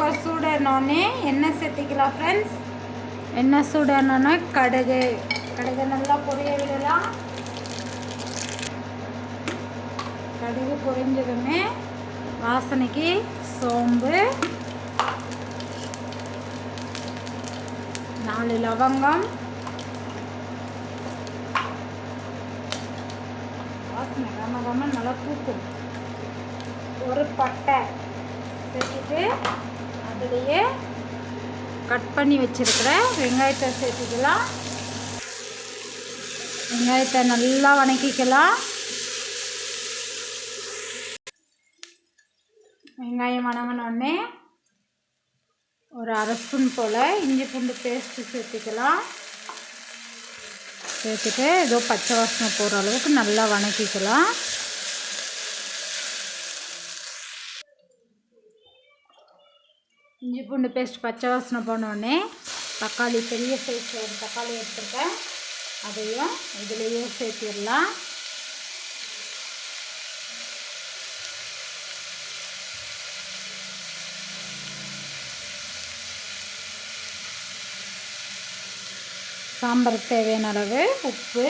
Cooker சூடனோடனே எண்ணெய் சேர்த்திக்கலாம் friends எண்ணெய் சூடனோடனே கடுகு. கடுகு நல்லா பொரிய விடலாம். கடுகு பொரிஞ்சதுமே வாசனைக்கு சோம்பு. நாலு லவங்கம். வாசனை கம கம நல்லா தூக்கும். ஒரு பட்டை. சேர்த்துட்டு அதுலேயே கட் பண்ணி வச்சிருக்கிற வெங்காயத்தை சேர்த்துக்கலாம். வெங்காயத்தை நல்லா வணக்கிக்கலாம். வெங்காயம் வணங்கினோடனே ஒரு அரை ஸ்பூன் போல் இஞ்சி பூண்டு பேஸ்ட்டு சேர்த்துக்கலாம். சேர்த்துட்டு ஏதோ பச்சை வாசனை போகிற அளவுக்கு நல்லா வணக்கிக்கலாம். இஞ்சி பூண்டு பேஸ்ட் பச்சை வாசனை போனோடனே தக்காளி பெரிய சைஸில் ஒரு தக்காளி எடுத்துருக்கேன். அதையும் இதுலேயே சேர்த்திடலாம். சாம்பாருக்கு தேவையான அளவு உப்பு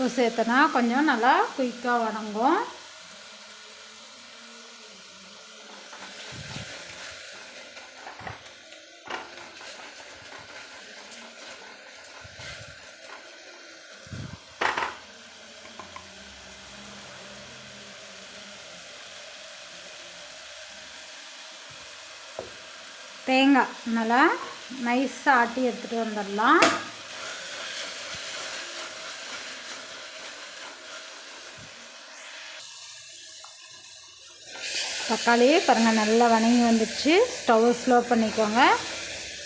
உப்பு சேர்த்தனா கொஞ்சம் நல்லா குயிக்காக வணங்கும் தேங்காய் நல்லா நைஸாக ஆட்டி எடுத்துகிட்டு வந்துடலாம். தக்காளி பாருங்கள் நல்லா வணங்கி வந்துடுச்சு. ஸ்டவ் ஸ்லோ பண்ணிக்கோங்க.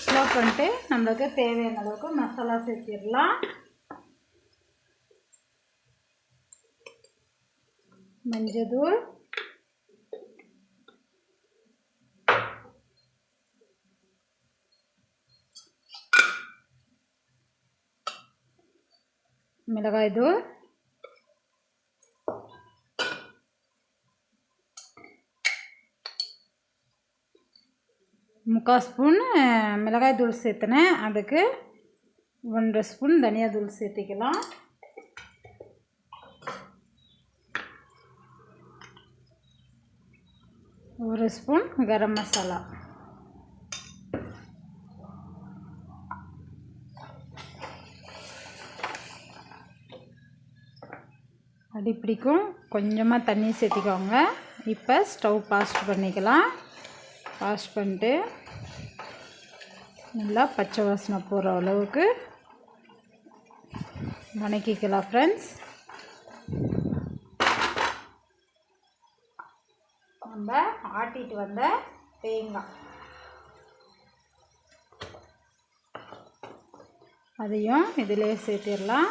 ஸ்லோ பண்ணிட்டு நம்மளுக்கு தேவையான அளவுக்கு மசாலா சேர்த்திடலாம். மஞ்சள் மிளகாய் தூள். முக்கால் ஸ்பூன் மிளகாய் தூள் சேர்த்துனேன். அதுக்கு ஒன்றரை ஸ்பூன் தனியா தூள் சேர்த்திக்கலாம். ஒரு ஸ்பூன் கரம் மசாலா. அடி பிடிக்கும் கொஞ்சமாக தண்ணி சேர்த்திக்கோங்க. இப்போ ஸ்டவ் பாஸ்ட் பண்ணிக்கலாம். வாஷ் பண்ணிட்டு நல்லா பச்சை வாசனை போகிற அளவுக்கு வணக்கிக்கலாம் ஃப்ரெண்ட்ஸ் நம்ம ஆட்டிட்டு வந்த தேங்காய். அதையும் இதிலே சேர்த்திடலாம்.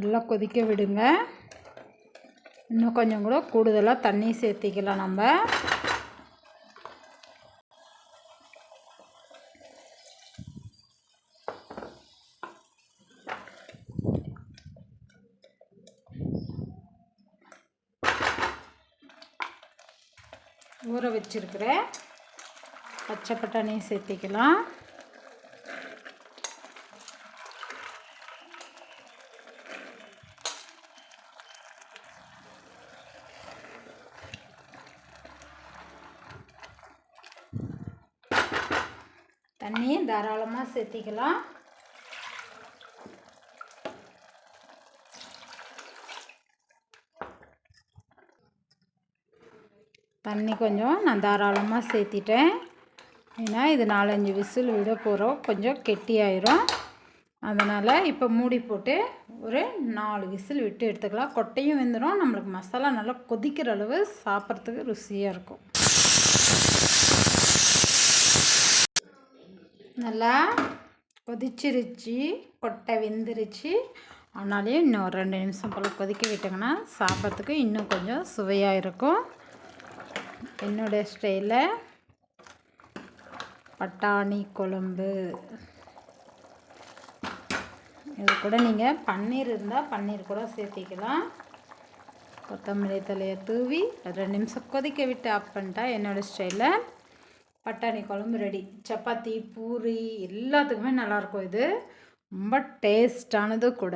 நல்லா கொதிக்க விடுங்க. இன்னும் கொஞ்சம் கூட கூடுதலாக தண்ணி சேர்த்திக்கலாம் நம்ம. ஊற வச்சிருக்கிற பச்சை பட்டாணியும் சேர்த்திக்கலாம். தண்ணியும் தாராளமாக சேர்த்திக்கலாம். தண்ணி கொஞ்சம் நான் தாராளமாக சேர்த்திட்டேன். ஏன்னா இது நாலஞ்சு விசில் விட போகிறோம் கொஞ்சம் கெட்டியாயிரும். அதனால் இப்போ மூடி போட்டு ஒரு நாலு விசில் விட்டு எடுத்துக்கலாம். கொட்டையும் வெந்துடும் நம்மளுக்கு மசாலா நல்லா கொதிக்கிற அளவு சாப்பிட்றதுக்கு ருசியாக இருக்கும். நல்லா கொதிச்சிருச்சு கொட்டை வெந்துருச்சு. ஆனாலையும் இன்னும் ஒரு ரெண்டு நிமிஷம் போல் கொதிக்க விட்டிங்கன்னா சாப்பிட்றதுக்கு இன்னும் கொஞ்சம் சுவையாக இருக்கும். என்னுடைய ஸ்டைலில் பட்டாணி குழம்பு. இது கூட நீங்கள் பன்னீர் இருந்தால் பன்னீர் கூட சேர்த்திக்கலாம். கொத்தமல்லி தலையை தூவி ரெண்டு நிமிஷம் கொதிக்க விட்டு ஆஃப் பண்ணிட்டா என்னோடய ஸ்டைலில் பட்டாணி குழம்பு ரெடி சப்பாத்தி பூரி எல்லாத்துக்குமே நல்லாயிருக்கும் இது. ரொம்ப டேஸ்டானது கூட.